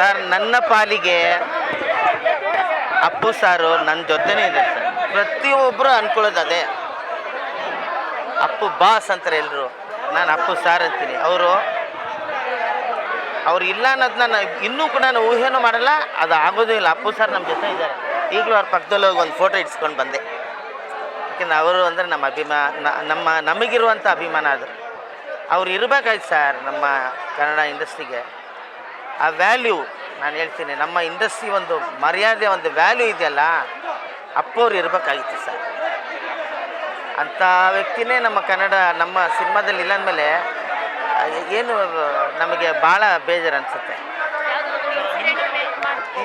Sir, ನನ್ನ ಪಾಲಿಗೆ ಅಪ್ಪು ಸಾರು ನನ್ನ ಜೊತೆನೇ ಇದೆ ಸರ್. ಪ್ರತಿಯೊಬ್ಬರು ಅನ್ಕೊಳ್ಳೋದು ಅದೇ. ಅಪ್ಪು ಬಾಸ್ ಅಂತಾರೆ ಎಲ್ಲರೂ ನಾನು ಅಪ್ಪು ಸಾರ್ ಅಂತೀನಿ. ಅವರು ಅವ್ರು ಇಲ್ಲ ಅನ್ನೋದನ್ನ ನಾನು ಇನ್ನೂ ಕೂಡ ನಾನು ಊಹೆನೂ ಮಾಡಲ್ಲ, ಅದು ಆಗೋದೇ ಇಲ್ಲ. ಅಪ್ಪು ಸರ್ ನಮ್ಮ ಜೊತೆ ಇದ್ದಾರೆ. ಈಗಲೂ ಅವ್ರ ಪಕ್ಕದಲ್ಲಿ ಹೋಗಿ ಒಂದು ಫೋಟೋ ಇಟ್ಸ್ಕೊಂಡು ಬಂದೆ. ಯಾಕೆಂದ್ರೆ ಅವರು ಅಂದರೆ ನಮ್ಮ ಅಭಿಮಾನ ನಮ್ಮ ನಮಗಿರುವಂಥ ಅಭಿಮಾನ ಅದು. ಅವ್ರು ಇರಬೇಕಾಯ್ತು ಸರ್ ನಮ್ಮ ಕನ್ನಡ ಇಂಡಸ್ಟ್ರಿಗೆ. ಆ ವ್ಯಾಲ್ಯೂ ನಾನು ಹೇಳ್ತೀನಿ, ನಮ್ಮ ಇಂಡಸ್ಟ್ರಿ ಒಂದು ಮರ್ಯಾದೆ, ಒಂದು ವ್ಯಾಲ್ಯೂ ಇದೆಯಲ್ಲ ಅಪ್ಪವ್ರು ಇರಬೇಕಾಗಿತ್ತು ಸರ್. ಅಂಥ ವ್ಯಕ್ತಿನೇ ನಮ್ಮ ಕನ್ನಡ, ನಮ್ಮ ಸಿನಿಮಾದಲ್ಲಿ ಇಲ್ಲ ಅಂದಮೇಲೆ ಏನು, ನಮಗೆ ಭಾಳ ಬೇಜಾರು ಅನಿಸುತ್ತೆ.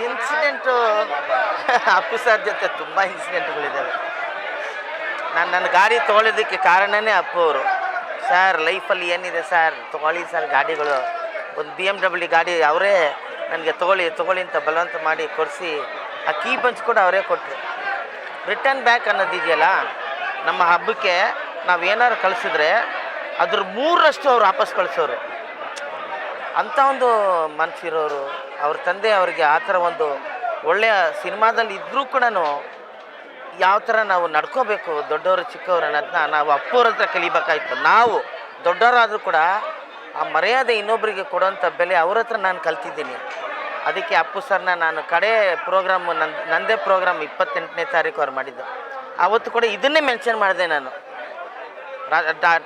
ಇನ್ಸಿಡೆಂಟು ಅಪ್ಪು ಸರ್ ಜೊತೆ ತುಂಬ ಇನ್ಸಿಡೆಂಟ್ಗಳಿದ್ದಾವೆ ನಾನು ನನ್ನ ಗಾಡಿ ತೊಗೊಳೋದಕ್ಕೆ ಕಾರಣನೇ ಅಪ್ಪು ಅವರು ಸರ್ ಲೈಫಲ್ಲಿ ಏನಿದೆ ಸರ್ ತೊಗೊಳ್ಳಿ ಸರ್ ಗಾಡಿಗಳು. ಒಂದು ಬಿ ಎಂ ಡಬ್ಲ್ಯೂ ಗಾಡಿ ಅವರೇ ನನಗೆ ತೊಗೊಳ್ಳಿ ತೊಗೊಳ್ಳಿ ಅಂತ ಬಲವಂತ ಮಾಡಿ ಕೊಡಿಸಿ, ಆ ಕೀ ಪಂಚ್ ಕೂಡ ಅವರೇ ಕೊಟ್ಟರು. ರಿಟರ್ನ್ ಬ್ಯಾಕ್ ಅನ್ನೋದಿದೆಯಲ್ಲ ನಮ್ಮ ಹಬ್ಬಕ್ಕೆ ನಾವು ಏನಾದ್ರು ಕಳಿಸಿದ್ರೆ ಅದ್ರ ಮೂರರಷ್ಟು ಅವ್ರು ವಾಪಸ್ ಕಳಿಸೋರು. ಅಂಥ ಒಂದು ಮನಸ್ಸಿರೋರು ಅವ್ರ ತಂದೆ ಅವರಿಗೆ ಆ ಥರ ಒಂದು ಒಳ್ಳೆಯ ಸಿನಿಮಾದಲ್ಲಿ ಇದ್ದರೂ ಕೂಡ ಯಾವ ಥರ ನಾವು ನಡ್ಕೋಬೇಕು, ದೊಡ್ಡವರು ಚಿಕ್ಕವರು ಅನ್ನೋದನ್ನ ನಾವು ಅಪ್ಪವ್ರ ಹತ್ರ ಕಲಿಬೇಕಾಯ್ತು. ನಾವು ದೊಡ್ಡವರಾದರೂ ಕೂಡ ಆ ಮರ್ಯಾದೆ ಇನ್ನೊಬ್ಬರಿಗೆ ಕೊಡೋಂಥ ಬೆಲೆ ಅವ್ರ ಹತ್ರ ನಾನು ಕಲ್ತಿದ್ದೀನಿ. ಅದಕ್ಕೆ ಅಪ್ಪು ಸರ್ನ ನಾನು ಕಡೆ ಪ್ರೋಗ್ರಾಮು ನನ್ನ ನಂದೇ ಪ್ರೋಗ್ರಾಮ್ ಇಪ್ಪತ್ತೆಂಟನೇ ತಾರೀಕು ಅವ್ರು ಮಾಡಿದ್ದು. ಆವತ್ತು ಕೂಡ ಇದನ್ನೇ ಮೆನ್ಷನ್ ಮಾಡಿದೆ ನಾನು.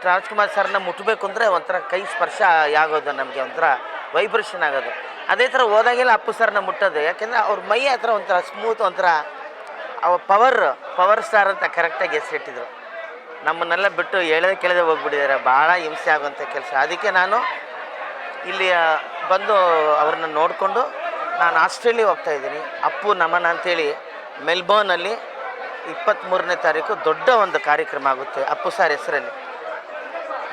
ರಾಜ್ಕುಮಾರ್ ಸರ್ನ ಮುಟ್ಟಬೇಕು ಅಂದರೆ ಒಂಥರ ಕೈ ಸ್ಪರ್ಶ ಆಗೋದು ನಮಗೆ, ಒಂಥರ ವೈಬ್ರೇಷನ್ ಆಗೋದು. ಅದೇ ಥರ ಹೋದಾಗೆಲ್ಲ ಅಪ್ಪು ಸರ್ನ ಮುಟ್ಟೋದು. ಯಾಕೆಂದರೆ ಅವ್ರ ಮೈ ಹತ್ರ ಒಂಥರ ಸ್ಮೂತ್ ಒಂಥರ, ಅವ ಪವರ್ ಪವರ್ ಸ್ಟಾರ್ ಅಂತ ಕರೆಕ್ಟಾಗಿ ಹೆಸರಿಟ್ಟಿದ್ರು. ನಮ್ಮನ್ನೆಲ್ಲ ಬಿಟ್ಟು ಎಳೆದ ಕೆಳದೆ ಹೋಗ್ಬಿಟ್ಟಿದ್ದಾರೆ. ಭಾಳ ಹಿಂಸೆ ಆಗುವಂಥ ಕೆಲಸ. ಅದಕ್ಕೆ ನಾನು ಇಲ್ಲಿ ಬಂದು ಅವ್ರನ್ನ ನೋಡಿಕೊಂಡು ನಾನು ಆಸ್ಟ್ರೇಲಿಯಾ ಹೋಗ್ತಾ ಇದ್ದೀನಿ. ಅಪ್ಪು ನಮನ ಅಂಥೇಳಿ ಮೆಲ್ಬೋರ್ನಲ್ಲಿ ಇಪ್ಪತ್ತ್ಮೂರನೇ ತಾರೀಕು ದೊಡ್ಡ ಒಂದು ಕಾರ್ಯಕ್ರಮ ಆಗುತ್ತೆ ಅಪ್ಪು ಸಾರ್ ಹೆಸರಲ್ಲಿ.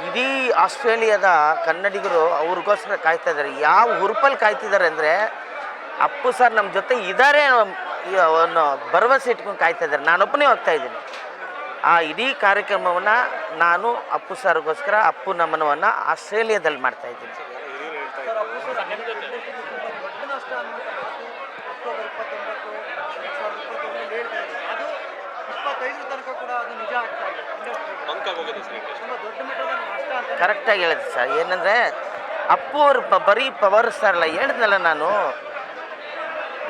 ಇಡೀ ಆಸ್ಟ್ರೇಲಿಯಾದ ಕನ್ನಡಿಗರು ಅವ್ರಿಗೋಸ್ಕರ ಕಾಯ್ತಾ ಇದ್ದಾರೆ. ಯಾವ ಹುರುಪಲ್ಲಿ ಕಾಯ್ತಿದ್ದಾರೆ ಅಂದರೆ ಅಪ್ಪು ಸರ್ ನಮ್ಮ ಜೊತೆ ಇದ್ದಾರೆ ಅನ್ನೋ ಭರವಸೆ ಇಟ್ಕೊಂಡು ಕಾಯ್ತಾ ಇದ್ದಾರೆ. ನಾನೊಬ್ಬನೇ ಹೋಗ್ತಾ ಇದ್ದೀನಿ. ಆ ಇಡೀ ಕಾರ್ಯಕ್ರಮವನ್ನು ನಾನು ಅಪ್ಪು ಸರ್ಗೋಸ್ಕರ, ಅಪ್ಪು ನಮನವನ್ನು ಆಸ್ಟ್ರೇಲಿಯಾದಲ್ಲಿ ಮಾಡ್ತಾ ಅಂತ ಕರೆಕ್ಟಾಗಿ ಹೇಳಿದೆ ಸರ್. ಏನಂದರೆ, ಅಪ್ಪು ಅವರು ಬರೀ ಪವರ್ ಸರ್ ಅಲ್ಲ, ಹೇಳಿದ್ನಲ್ಲ ನಾನು,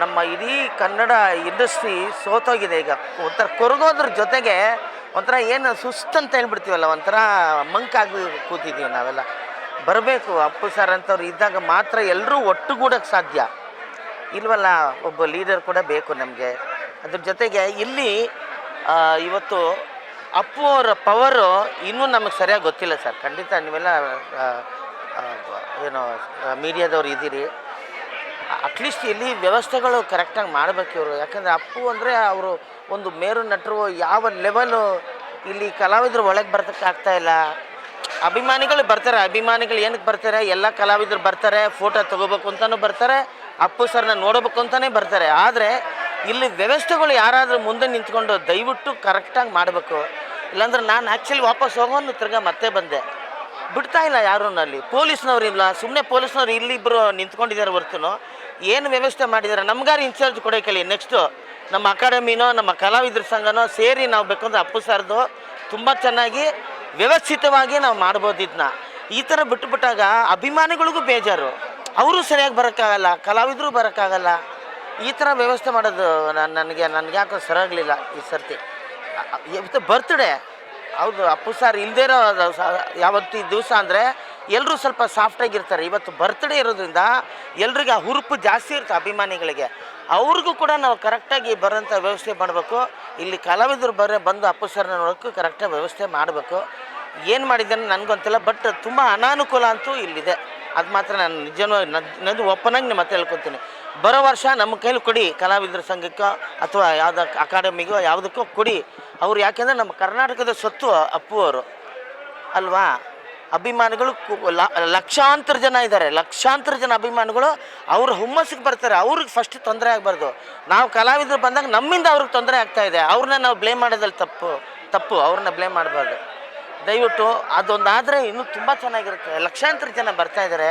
ನಮ್ಮ ಇಡೀ ಕನ್ನಡ ಇಂಡಸ್ಟ್ರಿ ಸೋತೋಗಿದೆ ಈಗ. ಒಂಥರ ಕೊರಗೋದ್ರ ಜೊತೆಗೆ ಒಂಥರ ಏನು ಸುಸ್ತು ಅಂತ ಹೇಳ್ಬಿಡ್ತೀವಲ್ಲ, ಒಂಥರ ಮಂಕಾಗಿ ಕೂತಿದ್ದೀವಿ ನಾವೆಲ್ಲ. ಬರಬೇಕು, ಅಪ್ಪು ಸರ್ ಅಂತವ್ರು ಇದ್ದಾಗ ಮಾತ್ರ ಎಲ್ಲರೂ ಒಟ್ಟುಗೂಡಕ್ಕೆ ಸಾಧ್ಯ. ಇಲ್ವಲ್ಲ, ಒಬ್ಬ ಲೀಡರ್ ಕೂಡ ಬೇಕು ನಮಗೆ. ಅದ್ರ ಜೊತೆಗೆ ಇಲ್ಲಿ ಇವತ್ತು ಅಪ್ಪು ಅವರ ಪವರು ಇನ್ನೂ ನಮಗೆ ಸರಿಯಾಗಿ ಗೊತ್ತಿಲ್ಲ ಸರ್ ಖಂಡಿತ ನೀವೆಲ್ಲ ಏನು ಮೀಡಿಯಾದವ್ರು ಇದ್ದೀರಿ. ಅಟ್ಲೀಸ್ಟ್ ಇಲ್ಲಿ ವ್ಯವಸ್ಥೆಗಳು ಕರೆಕ್ಟಾಗಿ ಮಾಡಬೇಕು ಇವರು. ಯಾಕಂದರೆ ಅಪ್ಪು ಅಂದರೆ ಅವರು ಒಂದು ಮೇರು ನಟರು, ಯಾವ ಲೆವೆಲು ಇಲ್ಲಿ ಕಲಾವಿದರು ಒಳಗೆ ಬರ್ತಕ್ಕೆ ಆಗ್ತಾಯಿಲ್ಲ ಅಭಿಮಾನಿಗಳು ಬರ್ತಾರೆ, ಅಭಿಮಾನಿಗಳು ಏನಕ್ಕೆ ಬರ್ತಾರೆ, ಎಲ್ಲ ಕಲಾವಿದರು ಬರ್ತಾರೆ ಫೋಟೋ ತಗೋಬೇಕು ಅಂತಲೂ ಬರ್ತಾರೆ, ಅಪ್ಪು ಸರ್ನ ನೋಡಬೇಕು ಅಂತಲೇ ಬರ್ತಾರೆ. ಆದರೆ ಇಲ್ಲಿ ವ್ಯವಸ್ಥೆಗಳು ಯಾರಾದರೂ ಮುಂದೆ ನಿಂತ್ಕೊಂಡು ದಯವಿಟ್ಟು ಕರೆಕ್ಟಾಗಿ ಮಾಡಬೇಕು. ಇಲ್ಲಾಂದ್ರೆ ನಾನು ಆ್ಯಕ್ಚುಲಿ ವಾಪಸ್ ಹೋಗೋನು ತಿರ್ಗಾ ಮತ್ತೆ ಬಂದೆ. ಬಿಡ್ತಾ ಇಲ್ಲ ಯಾರು ಅಲ್ಲಿ ಪೊಲೀಸ್ನವ್ರು ಇಲ್ಲ ಸುಮ್ಮನೆ ಪೊಲೀಸ್ನವ್ರು ಇಲ್ಲಿಬ್ಬರು ನಿಂತ್ಕೊಂಡಿದ್ದಾರೆ ಹೊರ್ತುನು ಏನು ವ್ಯವಸ್ಥೆ ಮಾಡಿದ್ದಾರೆ? ನಮ್ಗಾರು ಇನ್ಚಾರ್ಜ್ ಕೊಡೋಕೆ ನೆಕ್ಸ್ಟು ನಮ್ಮ ಅಕಾಡೆಮಿನೋ, ನಮ್ಮ ಕಲಾವಿದ್ರ ಸಂಘನೋ ಸೇರಿ ನಾವು ಬೇಕಂದ್ರೆ ಅಪ್ಪು ಸರ್ದು ತುಂಬ ಚೆನ್ನಾಗಿ ವ್ಯವಸ್ಥಿತವಾಗಿ ನಾವು ಮಾಡ್ಬೋದು ಇದನ್ನ ಈ ಥರ ಬಿಟ್ಟುಬಿಟ್ಟಾಗ ಅಭಿಮಾನಿಗಳಿಗೂ ಬೇಜಾರು. ಅವರು ಸರಿಯಾಗಿ ಬರೋಕ್ಕಾಗಲ್ಲ, ಕಲಾವಿದರು ಬರೋಕ್ಕಾಗಲ್ಲ. ಈ ಥರ ವ್ಯವಸ್ಥೆ ಮಾಡೋದು ನನಗೆ ನನಗೆ ಯಾಕೋ ಸರಾಗಲಿಲ್ಲ ಈ ಸರ್ತಿ. ಬರ್ತ್ಡೇ ಹೌದು, ಅಪ್ಪು ಸರ್ ಇಲ್ಲದೇ ಇರೋ ಯಾವತ್ತು ಈ ದಿವಸ ಅಂದರೆ ಎಲ್ಲರೂ ಸ್ವಲ್ಪ ಸಾಫ್ಟಾಗಿರ್ತಾರೆ ಇವತ್ತು ಬರ್ತ್ಡೇ ಇರೋದ್ರಿಂದ ಎಲ್ರಿಗೆ ಆ ಹುರುಪು ಜಾಸ್ತಿ ಇರುತ್ತೆ ಅಭಿಮಾನಿಗಳಿಗೆ. ಅವ್ರಿಗೂ ಕೂಡ ನಾವು ಕರೆಕ್ಟಾಗಿ ಬರೋಂಥ ವ್ಯವಸ್ಥೆ ಮಾಡಬೇಕು. ಇಲ್ಲಿ ಕಲಾವಿದರು ಬರೋ ಬಂದು ಅಪ್ಪು ಸರ್ನ ನೋಡೋಕ್ಕೂ ಕರೆಕ್ಟಾಗಿ ವ್ಯವಸ್ಥೆ ಮಾಡಬೇಕು. ಏನು ಮಾಡಿದ್ದಾನೆ ನನಗೊಂತಿಲ್ಲ ಬಟ್ ತುಂಬ ಅನಾನುಕೂಲ ಅಂತೂ ಇಲ್ಲಿದೆ. ಅದು ಮಾತ್ರ ನಾನು ನಿಜನೂ ನಂದು ಒಪ್ಪನಾಗಿ ನಿಮ್ಮ ಹತ್ರ ಹೇಳ್ಕೊತೀನಿ. ಬರೋ ವರ್ಷ ನಮ್ಮ ಕೈಲಿ ಕೊಡಿ ಕಲಾವಿದರ ಸಂಘಕ್ಕೋ ಅಥವಾ ಯಾವುದೋ ಅಕಾಡೆಮಿಗೋ ಯಾವುದಕ್ಕೋ ಕೊಡಿ. ಅವ್ರು ಯಾಕೆಂದರೆ ನಮ್ಮ ಕರ್ನಾಟಕದ ಸ್ವತ್ತು ಅಪ್ಪು ಅವರು. ಅಲ್ವಾ? ಅಭಿಮಾನಿಗಳು ಲಕ್ಷಾಂತರ ಜನ ಇದ್ದಾರೆ. ಲಕ್ಷಾಂತರ ಜನ ಅಭಿಮಾನಿಗಳು ಅವ್ರ ಹುಮ್ಮಸ್ಸಿಗೆ ಬರ್ತಾರೆ. ಅವ್ರಿಗೆ ಫಸ್ಟ್ ತೊಂದರೆ ಆಗಬಾರ್ದು. ನಾವು ಕಲಾವಿದರು ಬಂದಾಗ ನಮ್ಮಿಂದ ಅವ್ರಿಗೆ ತೊಂದರೆ ಆಗ್ತಾಯಿದೆ ಅವ್ರನ್ನ ನಾವು ಬ್ಲೇಮ್ ಮಾಡೋದ್ರಲ್ಲಿ ತಪ್ಪು ತಪ್ಪು. ಅವ್ರನ್ನ ಬ್ಲೇಮ್ ಮಾಡಬಾರ್ದು. ದಯವಿಟ್ಟು ಅದೊಂದಾದರೆ ಇನ್ನೂ ತುಂಬ ಚೆನ್ನಾಗಿರುತ್ತೆ. ಲಕ್ಷಾಂತರ ಜನ ಬರ್ತಾ ಇದ್ದಾರೆ.